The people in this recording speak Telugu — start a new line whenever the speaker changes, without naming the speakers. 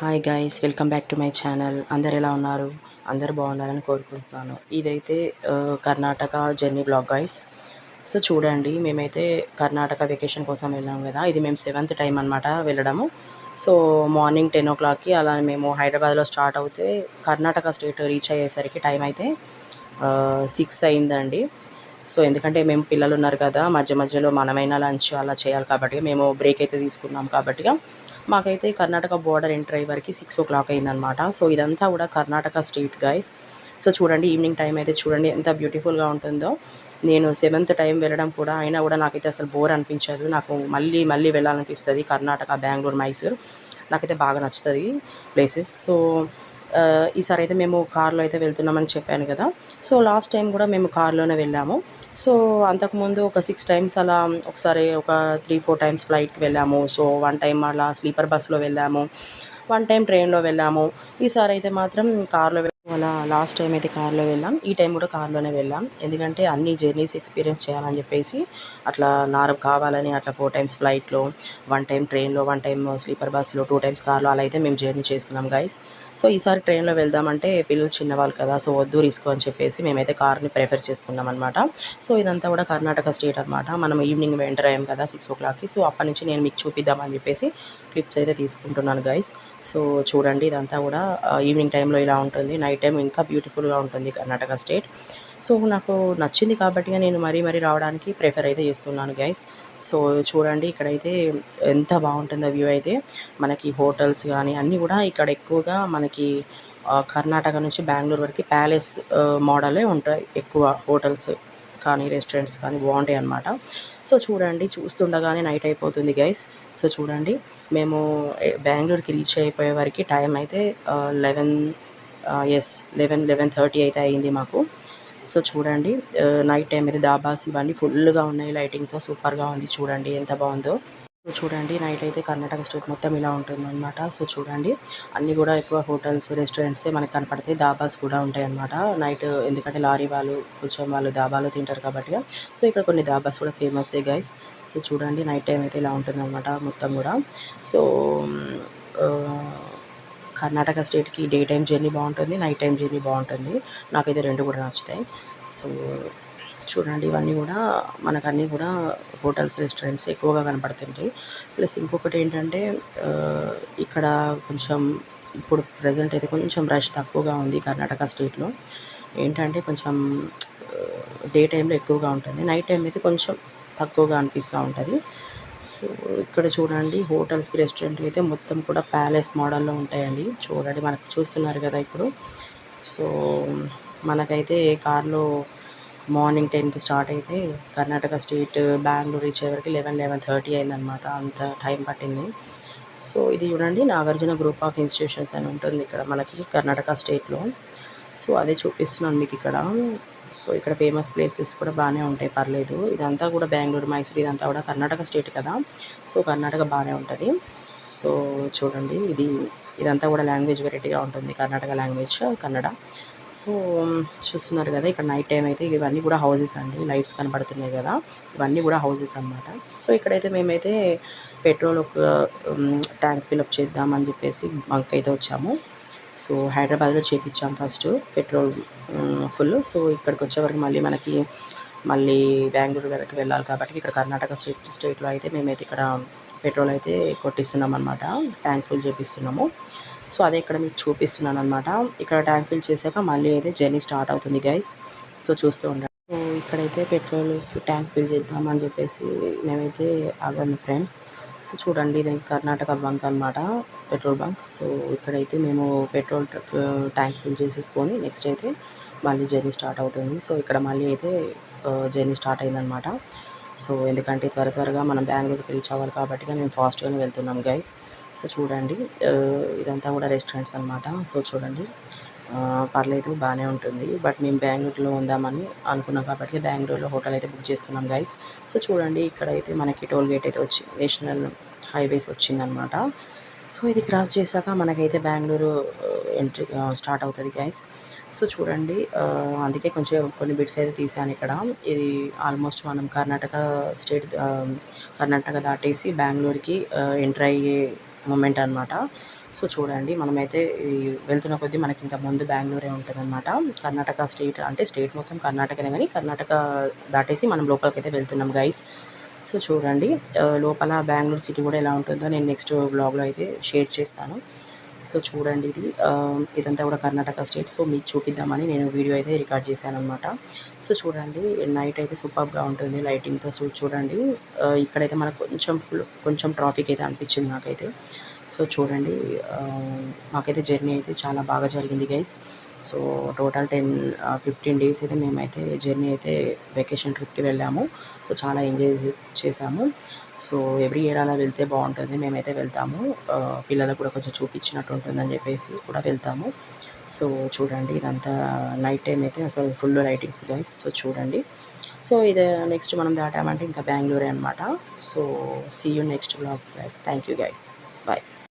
Hi guys welcome back to my channel అందరు ఎలా ఉన్నారు? అందరు బాగున్నారని కోరుకుంటున్నాను. ఇదైతే Karnataka journey blog guys so చూడండి మేమైతే కర్ణాటక వెకేషన్ కోసం వెళ్ళాం కదా. ఇది మేము సెవెంత్ టైం అనమాట వెళ్ళడము. సో మార్నింగ్ టెన్ ఓ క్లాక్కి అలా మేము హైదరాబాద్లో స్టార్ట్ అవుతే కర్ణాటక స్టేట్ రీచ్ అయ్యేసరికి టైం అయితే సిక్స్ అయిందండి. సో ఎందుకంటే మేము పిల్లలు ఉన్నారు కదా మధ్య మధ్యలో మనమైనా లంచ్ అలా చేయాలి కాబట్టి మేము బ్రేక్ అయితే తీసుకున్నాం కాబట్టి మాకైతే కర్ణాటక బోర్డర్ ఎంటర్ అయ్యే వరకు సిక్స్ ఓ క్లాక్ అయిందనమాట సో ఇదంతా కూడా కర్ణాటక స్ట్రీట్ గైస్ సో చూడండి ఈవినింగ్ టైం అయితే చూడండి ఎంత బ్యూటిఫుల్గా ఉంటుందో. నేను సెవెంత్ టైం వెళ్ళడం కూడా అయినా కూడా నాకైతే అసలు బోర్ అనిపించదు. నాకు మళ్ళీ మళ్ళీ వెళ్ళాలనిపిస్తుంది కర్ణాటక బెంగళూరు మైసూర్ నాకైతే బాగా నచ్చుతుంది ప్లేసెస్ సో ఈసారి అయితే మేము కార్లో అయితే వెళ్తున్నామని చెప్పాను కదా. సో లాస్ట్ టైం కూడా మేము కార్లోనే వెళ్ళాము. సో అంతకుముందు ఒక సిక్స్ టైమ్స్ అలా ఒకసారి ఒక త్రీ ఫోర్ టైమ్స్ ఫ్లైట్కి వెళ్ళాము. సో వన్ టైం అలా స్లీపర్ బస్లో వెళ్ళాము. వన్ టైం ట్రైన్లో వెళ్ళాము. ఈసారి అయితే మాత్రం కార్లో అలా లాస్ట్ టైం అయితే కార్లో వెళ్ళాం. ఈ టైం కూడా కార్లోనే వెళ్ళాం. ఎందుకంటే అన్ని జర్నీస్ ఎక్స్పీరియన్స్ చేయాలని చెప్పేసి అట్లా నారం కావాలని అట్లా ఫోర్ టైమ్స్ ఫ్లైట్లో వన్ టైం ట్రైన్లో వన్ టైం స్లీపర్ బస్సులో టూ టైమ్స్ కార్లో అలా అయితే మేము జర్నీ చేస్తున్నాం గైస్ సో ఈసారి ట్రైన్లో వెళ్దామంటే పిల్లలు చిన్నవాళ్ళు కదా సో వద్దు రిస్క్ అని చెప్పేసి మేమైతే కార్ని ప్రిఫర్ చేసుకున్నాం అనమాట సో ఇదంతా కూడా కర్ణాటక స్టేట్ అనమాట మనం ఈవినింగ్ ఎంటర్ అయ్యాం కదా సిక్స్ ఓ క్లాక్కి. సో అప్పటి నుంచి నేను మీకు చూపిద్దామని చెప్పేసి క్లిప్స్ అయితే తీసుకుంటున్నాను గైస్ సో చూడండి ఇదంతా కూడా ఈవినింగ్ టైంలో ఇలా ఉంటుంది నైట్ టైం ఇంకా బ్యూటిఫుల్గా ఉంటుంది కర్ణాటక స్టేట్. సో నాకు నచ్చింది కాబట్టి నేను మరీ మరీ రావడానికి ప్రిఫర్ అయితే చేస్తున్నాను గైస్ సో చూడండి ఇక్కడైతే ఎంత బాగుంటుందో వ్యూ అయితే. మనకి హోటల్స్ కానీ అన్నీ కూడా ఇక్కడ ఎక్కువగా మనకి కర్ణాటక నుంచి బెంగళూరు వరకు ప్యాలెస్ మోడలే ఉంటాయి. ఎక్కువ హోటల్స్ కానీ రెస్టారెంట్స్ కానీ బాగుంటాయి అన్నమాట. సో చూడండి చూస్తుండగానే నైట్ అయిపోతుంది గైస్ సో చూడండి మేము బెంగళూరుకి రీచ్ అయిపోయే వరకు టైం అయితే eleven yes eleven eleven thirty అయితే అయింది మాకు. సో చూడండి నైట్ టైం అయితే దాబాస్ ఇవన్నీ ఫుల్గా ఉన్నాయి లైటింగ్తో సూపర్గా ఉంది చూడండి ఎంత బాగుందో. సో చూడండి నైట్ అయితే కర్ణాటక స్టేట్ మొత్తం ఇలా ఉంటుందన్నమాట. సో చూడండి అన్నీ కూడా ఎక్కువ హోటల్స్ రెస్టారెంట్సే మనకు కనపడతాయి దాబాస్ కూడా ఉంటాయన్నమాట. నైట్ ఎందుకంటే లారీ వాళ్ళు కొంచెం వాళ్ళు దాబాలో తింటారు కాబట్టి. సో ఇక్కడ కొన్ని దాబాస్ కూడా ఫేమస్ గైస్ సో చూడండి నైట్ టైం అయితే ఇలా ఉంటుందన్నమాట మొత్తం కూడా. సో కర్ణాటక స్టేట్కి డే టైం జర్నీ బాగుంటుంది నైట్ టైం జర్నీ బాగుంటుంది. నాకైతే రెండు కూడా నచ్చుతాయి. సో చూడండి ఇవన్నీ కూడా మనకు అన్నీ కూడా హోటల్స్ రెస్టారెంట్స్ ఎక్కువగా కనపడుతుంటాయి. ప్లస్ ఇంకొకటి ఏంటంటే ఇక్కడ కొంచెం ఇప్పుడు ప్రజెంట్ అయితే కొంచెం రష్ తక్కువగా ఉంది కర్ణాటక స్టేట్లో. ఏంటంటే కొంచెం డే టైంలో ఎక్కువగా ఉంటుంది. నైట్ టైం అయితే కొంచెం తక్కువగా అనిపిస్తూ ఉంటుంది. సో ఇక్కడ చూడండి హోటల్స్కి రెస్టారెంట్కి అయితే మొత్తం కూడా ప్యాలెస్ మోడల్లో ఉంటాయండి. చూడండి మనకు చూస్తున్నారు కదా ఇప్పుడు. సో మనకైతే కార్లో మార్నింగ్ టెన్కి స్టార్ట్ అయితే కర్ణాటక స్టేట్ బెంగళూరు రీచ్ అయ్యేవరకు లెవెన్ లెవెన్ థర్టీ అయిందనమాట అంత టైం పట్టింది. సో ఇది చూడండి నాగార్జున గ్రూప్ ఆఫ్ ఇన్స్టిట్యూషన్స్ అని ఉంటుంది ఇక్కడ మనకి కర్ణాటక స్టేట్లో. సో అదే చూపిస్తున్నాను మీకు ఇక్కడ. సో ఇక్కడ ఫేమస్ ప్లేసెస్ కూడా బాగానే ఉంటాయి పర్లేదు. ఇదంతా కూడా బెంగళూరు మైసూర్ ఇదంతా కూడా కర్ణాటక స్టేట్ కదా. సో కర్ణాటక బాగానే ఉంటుంది. సో చూడండి ఇది ఇదంతా కూడా లాంగ్వేజ్ వెరైటీగా ఉంటుంది కర్ణాటక లాంగ్వేజ్ కన్నడ. సో చూస్తున్నారు కదా ఇక్కడ నైట్ టైం అయితే ఇవన్నీ కూడా హౌసెస్ అండి లైట్స్ కనబడుతున్నాయి కదా ఇవన్నీ కూడా హౌసెస్ అన్నమాట. సో ఇక్కడైతే మేమైతే పెట్రోల్ ఒక ట్యాంక్ ఫిల్అప్ చేద్దామని చెప్పేసి బంక్ అయితే వచ్చాము. సో హైదరాబాద్లో చేపించాం ఫస్ట్ పెట్రోల్ ఫుల్ సో ఇక్కడికి వచ్చేవరకు మళ్ళీ మనకి మళ్ళీ బెంగళూరు వరకు వెళ్ళాలి కాబట్టి ఇక్కడ కర్ణాటక స్టేట్ స్టేట్లో అయితే మేమైతే ఇక్కడ పెట్రోల్ అయితే కొట్టిస్తున్నాం అనమాట ట్యాంక్ ఫుల్ చేపిస్తున్నాము. సో అదే ఇక్కడ మీకు చూపిస్తున్నాను అనమాట ఇక్కడ ట్యాంక్ ఫిల్ చేశాక మళ్ళీ అయితే జర్నీ స్టార్ట్ అవుతుంది గైస్. సో చూస్తూ ఉండండి. సో ఇక్కడైతే పెట్రోల్ ట్యాంక్ ఫిల్ చేద్దామని చెప్పేసి మేమైతే ఆగాము ఫ్రెండ్స్. సో చూడండి ఇది కర్ణాటక బంక్ అనమాట పెట్రోల్ బంక్. సో ఇక్కడైతే మేము పెట్రోల్ ట్యాంక్ ఫిల్ చేసేసుకొని నెక్స్ట్ అయితే మళ్ళీ జర్నీ స్టార్ట్ అవుతుంది. సో ఇక్కడ మళ్ళీ అయితే జర్నీ స్టార్ట్ అయిందనమాట సో ఎందుకంటే త్వర త్వరగా మనం బెంగళూరుకి రీచ్ అవ్వాలి కాబట్టి మేము ఫాస్ట్గానే వెళ్తున్నాం గైస్ సో చూడండి ఇదంతా కూడా రెస్టారెంట్స్ అనమాట సో చూడండి పర్లేదు బాగానే ఉంటుంది. బట్ మేము బెంగళూరులో ఉందామని అనుకున్నాం కాబట్టి బెంగళూరులో హోటల్ అయితే బుక్ చేసుకున్నాం గైస్ సో చూడండి ఇక్కడైతే మనకి టోల్ గేట్ అయితే వచ్చి నేషనల్ హైవేస్ వచ్చిందనమాట సో ఇది క్రాస్ చేశాక మనకైతే బెంగళూరు ఎంట్రీ స్టార్ట్ అవుతుంది గైస్ సో చూడండి అందుకే కొంచెం కొన్ని బిట్స్ అయితే తీసాను ఇక్కడ. ఇది ఆల్మోస్ట్ మనం కర్ణాటక స్టేట్ కర్ణాటక దాటేసి బెంగళూరుకి ఎంటర్ అయ్యే మూమెంట్ అనమాట సో చూడండి మనమైతే వెళ్తున్న కొద్దీ మనకి ఇంకా ముందు బెంగళూరే ఉంటుందన్నమాట. కర్ణాటక స్టేట్ అంటే స్టేట్ మొత్తం కర్ణాటకనే కానీ కర్ణాటక దాటేసి మనం లోపలికి అయితే వెళ్తున్నాం గైస్ సో చూడండి లోపల బెంగళూరు సిటీ కూడా ఎలా ఉంటుందో నేను నెక్స్ట్ బ్లాగ్లో అయితే షేర్ చేస్తాను. సో చూడండి ఇది ఇదంతా కూడా కర్ణాటక స్టేట్. సో మీకు చూపిద్దామని నేను వీడియో అయితే రికార్డ్ చేశాను అనమాట సో చూడండి నైట్ అయితే సూపర్గా ఉంటుంది లైటింగ్తో. సో చూడండి ఇక్కడైతే మనకు కొంచెం ఫుల్ కొంచెం ట్రాఫిక్ అయితే అనిపించింది నాకైతే. సో చూడండి మాకైతే జర్నీ అయితే చాలా బాగా జరిగింది guys so total ten fifteen days అయితే మేమైతే జర్నీ అయితే వెకేషన్ ట్రిప్కి వెళ్ళాము. సో చాలా ఎంజాయ్ చేసాము సో ఎవ్రీ ఇయర్ అలా వెళ్తే బాగుంటుంది మేమైతే వెళ్తాము. పిల్లలకు కూడా కొంచెం చూపించినట్టు ఉంటుందని చెప్పేసి కూడా వెళ్తాము. సో చూడండి ఇదంతా నైట్ టైం అయితే అసలు ఫుల్ లైటింగ్స్ గైస్ సో చూడండి. సో ఇది నెక్స్ట్ మనం దాటామంటే ఇంకా బెంగళూరే అనమాట so see you next blog guys thank you guys bye